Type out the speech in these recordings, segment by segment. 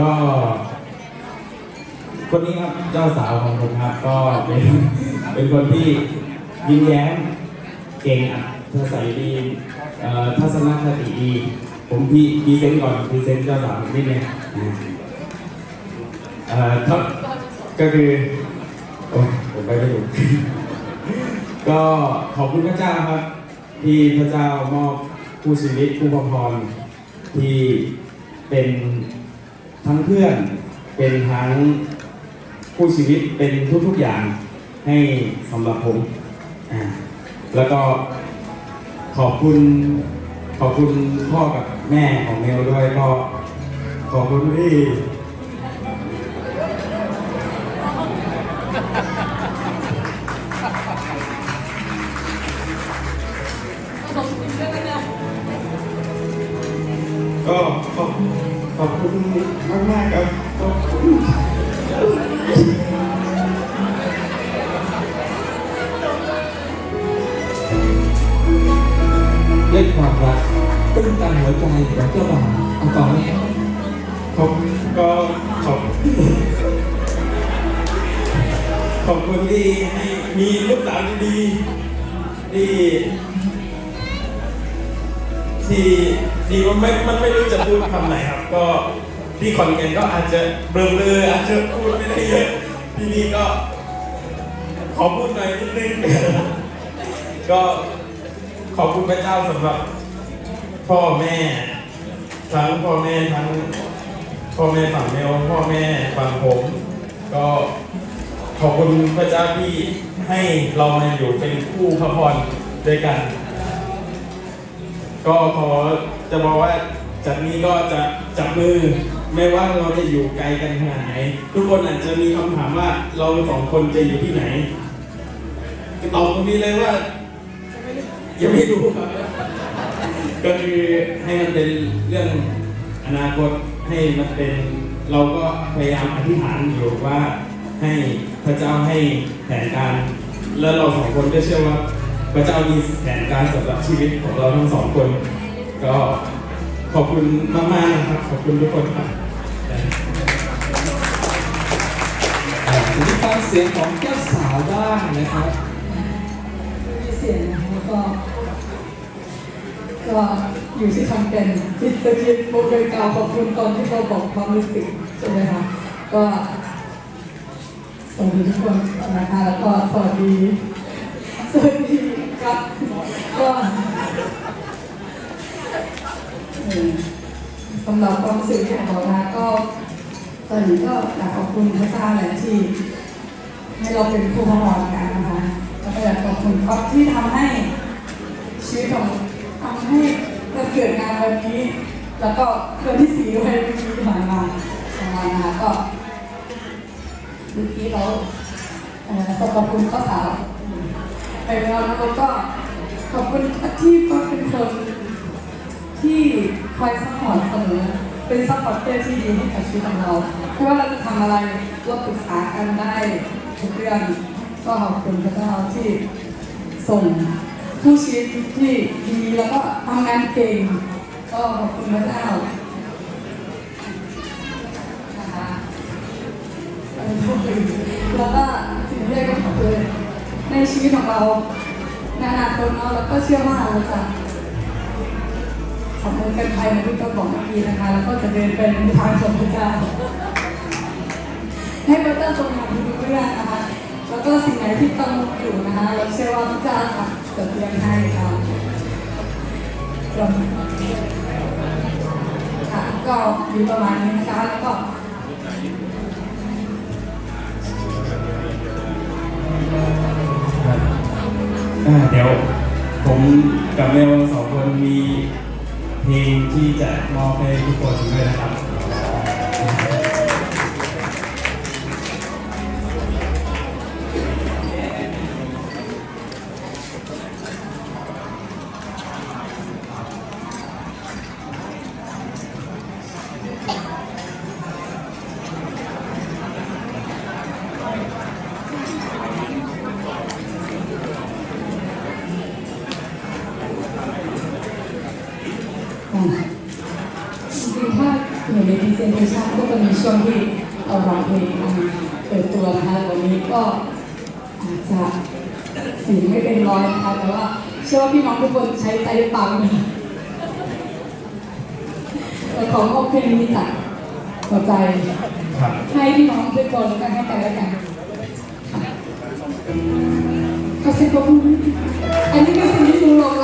ก็ คนนี้ครับเจ้าสาวของผมครับก็เป็นเป็นคนที่ยิ้มแย้มเก่งอัธยาศัยดีเอ่อทัศนคติดี ผมพี่พรีเซนต์ก่อนพรีเซนต์เจ้าสาวนิดนึงนะเอ่อท็อปก็คือโอ้ยผมไปไม่ถูก ก็ขอบคุณพระเจ้าครับ ที่พระเจ้ามอบผู้ชีวิตผู้พระพรที่เป็น ทั้งเพื่อนเป็นทั้งผู้ชีวิตเป็นทุกๆอย่างให้สำหรับผม แล้วก็ขอบคุณขอบคุณพ่อกับแม่ของเมลด้วยก็ขอบคุณที่ก็ขอบ ขอบคุณมากมากๆครับขอบคุณด้วยความรักตื้นตันหัวใจของเจ้าบ่าวเอาต่อเลยครับขอบก็ขอบขอบคุณที่ให้มีลูกสาวดีๆที่ ที่ที่มันไม่มันไม่รู้จะพูดคำไหนครับ ก็ที่ขอนแก่นก็อาจจะเบลอๆอาจจะพูดไม่ได้เยอะที่นี่ก็ ขอพูดหน่อยนิดนึงก็ขอบคุณพระเจ้าสำหรับ พ่อแม่ ทั้งพ่อแม่ทั้งพ่อแม่ฝั่งเมลพ่อแม่ฝั่งผม ก็ขอบคุณพระเจ้าที่ให้เรามาอยู่เป็นคู่พระพรด้วยกัน ก็ขอจะบอกว่าจากนี้ก็จะจับมือไม่ว่าเราจะอยู่ไกลกันขนาดไหน ทุกคนอาจจะมีคำถามว่าเราสองคนจะอยู่ที่ไหนตอบตรงนี้เลยว่ายังไม่รู้ครับก็คือให้มันเป็นเรื่องอนาคตให้มันเป็นเราก็พยายามอธิษฐานอยู่ว่าให้พระเจ้าให้แผนการ แล้วเราสองคนก็เชื่อว่า พระเจ้ามีแผนการสำหรับชีวิตของเราทั้งสองคน ก็ขอบคุณมากๆนะครับ ขอบคุณทุกคนครับอ่าทีนี้ฟังเสียงของเจ้าสาวบ้างนะครับมีเสียงนะคะก็ ก็อยู่ที่คำเป็นพิจารณาโมเดลกล่าวขอบคุณตอนที่เราบอกความรู้สึกใช่ไหมคะก็สวัสดีทุกคนนะคะแล้วก็สวัสดี หรับความรู้สึกของเรานะก็ตอนนี้ก็อยากขอบคุณพระเจ้าแหละที่ ให้เราเป็นครูพรกันนะคะแล้วก็อยากขอบคุณครับที่ทำให้ชีวิตของทำให้เราเกิดงานวันนี้ แล้วก็เดือนที่สีด้วยมีผ่านมาสองวันนะคะก็เมื่อกี้เราขอบคุณข้าวสาวไปแล้วแล้วก็ขอบคุณที่ก็เป็นคน ที่คอยซัพพอร์ตเสมอเป็นซัพพอร์ตเตอร์ที่ดีให้กับชีวิตของเราไม่ว่าเราจะทำอะไรเราปรึกษากันได้ทุกเรื่องก็ขอบคุณพระเจ้าที่ส่งผู้ชีวิตที่ดีแล้วก็ทำงานเก่ง ก็ขอบคุณพระเจ้านะคะแล้วก็สิ่งที่ได้ก็ขอบคุณในชีวิตของเราในอนาคตเนาะแล้วก็เชื่อว่าเราจะ ขอบคุณกันภายในที่ต้องบอกเมื่อกี้นะคะ แล้วก็จะเดินเป็นทางของพราให้พระเจ้าทรงนำทุกเรื่องนะคะ แล้วก็สิ่งไหนที่ต้องอยู่นะคะเราเชื่อว่าพระเจ้าค่ะจะเตรียมให้ค่ะก็ค่ะก็มีประมาณนี้นะคะแล้วก็เดี๋ยวผมกับเมลสองคนมี เพลงที่จะมอบให้ทุกคนด้วยนะครับ ช่วงที่เราร้องเพลงมาเปิดตัวนะคะวันนี้ก็อาจจะสีไม่เป็นร้อยนะคะแต่ว่าเชื่อว่าพี่น้องทุกคนใช้ใจฟังนะคะแต่ของมอเพลงนี้จากหัวใจ ให้พี่น้องทุกคนกันให้กันแล้วกันขอเสียงปรบมืออันนี้เป็นสิ่งที่หนูลง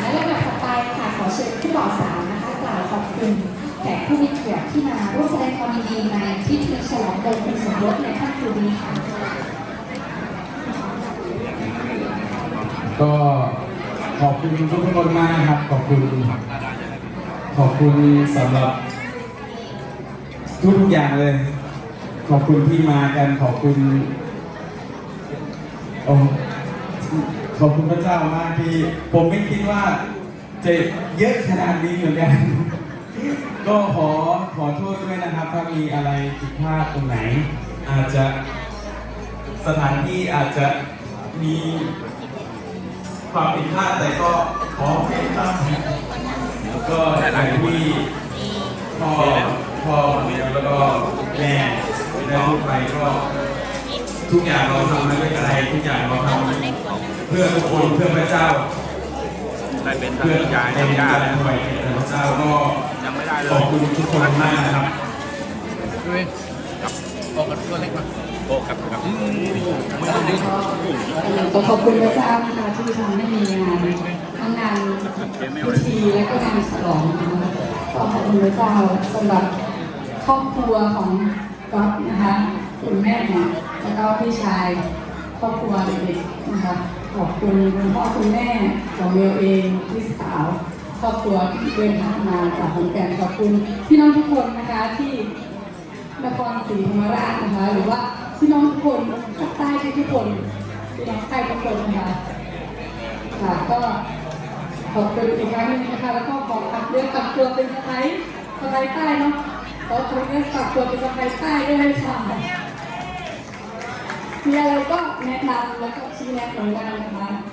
และลำดับถัดไปค่ะขอเชิญผู้บ่าวสาวนะคะกล่าวขอบคุณแขกผู้มีเกียรติที่มาร่วมแสดงความยินดีในพิธีฉลองมงคลสมรสในค่ำคืนนี้ค่ะ ก็ขอบคุณทุกคนมากครับ ขอบคุณ ขอบคุณสำหรับ ทุกๆอย่างเลย ขอบคุณที่มากันขอบคุณโอ้ขอบคุณพระเจ้ามากที่ ผมไม่คิดว่าจะเยอะขนาดนี้เหมือนกัน ก็ขอขอโทษด้วยนะครับ ถ้ามีอะไรผิดพลาดตรงไหน อาจจะสถานที่อาจจะมีความผิดพลาดแต่ก็ขอให้ตั้ง ก็อย่างที่พ่อพ่อแล้วก็แม่ได้พูดไปก็ทุกอย่างเราทำมาด้วยใจทุกอย่างเราทำเพื่อทุกคนเพื่อพระเจ้าได้เป็นเพื่อย้ายในได้การเลยถวายแด่พระเจ้าก็ยังไม่ได้เลยขอบคุณทุกคนมากนะครับด้วยโอ้กับตัวเล็กมาโอ้ครับครับอืมมือดึงก็ขอบคุณพระเจ้านะคะที่ทำให้มีงาน ทั้งงานพิธีและก็งานฉลองนะคะก็ขอบคุณพระเจ้าสำหรับครอบครัวของก๊อฟนะคะคุณแม่แล้วก็พี่ชายครอบครัวเด็กๆนะคะขอบคุณคุณพ่อคุณแม่ของเมลเองพี่สาวครอบครัวที่เดินทางมาจากขอนแก่นขอบคุณพี่น้องทุกคนนะคะที่นครศรีธรรมราชนะคะ หรือว่าพี่น้องทุกคนภาคใต้ทุกคนพี่น้องใต้ทุกคนนะคะค่ะก็ ขอบคุณอีกครั้งนึงนะคะ แล้วก็ขอฝากเรื่องตัดตัวเป็นสไปซ์สไปซ์ใต้เนาะขอฝากเรื่องตัดตัวเป็นสไปซ์ใต้ด้วยค่ะมีอะไรก็แนะนำแล้วก็ชี้แนะเหมือนกันนะคะ